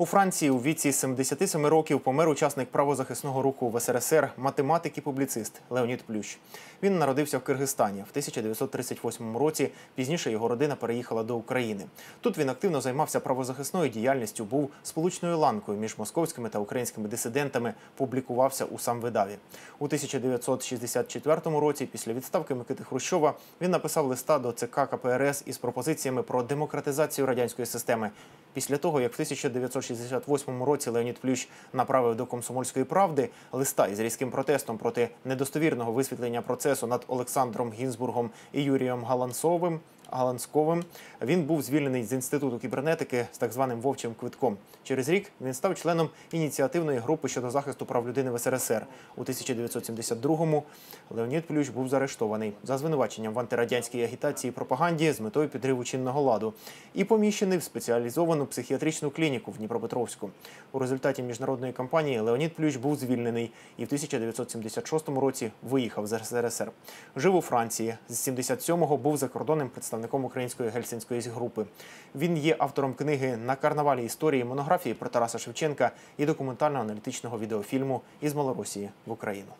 У Франції у віці 77 років помер учасник правозахисного руху в СРСР, математик і публіцист Леонід Плющ. Він народився в Киргизстані в 1938 році. Пізніше його родина переїхала до України. Тут він активно займався правозахисною діяльністю, був сполучною ланкою між московськими та українськими дисидентами, публікувався у самвидаві. У 1964 році, після відставки Микити Хрущова, він написав листа до ЦК КПРС із пропозиціями про демократизацію радянської системи. Після того, як в 1968 році Леонід Плющ направив до комсомольської правди листа із різким протестом проти недостовірного висвітлення процесу над Олександром Гінзбургом і Юрієм Галансовим. Галансковим він був звільнений з інституту кібернетики з так званим вовчим квитком. Через рік він став членом ініціативної групи щодо захисту прав людини в СРСР. У 1972-му Леонід Плющ був заарештований за звинуваченням в антирадянській агітації і пропаганді з метою підриву чинного ладу і поміщений в спеціалізовану психіатричну клініку в Дніпропетровську. У результаті міжнародної кампанії Леонід Плющ був звільнений і в 1976 році виїхав з СРСР. Жив у Франції. З 77-го був закордонним представником української гельсінської групи. Він є автором книги на карнавалі історії монографії про Тараса Шевченка і документально-аналітичного відеофільму із Малоросії в Україну.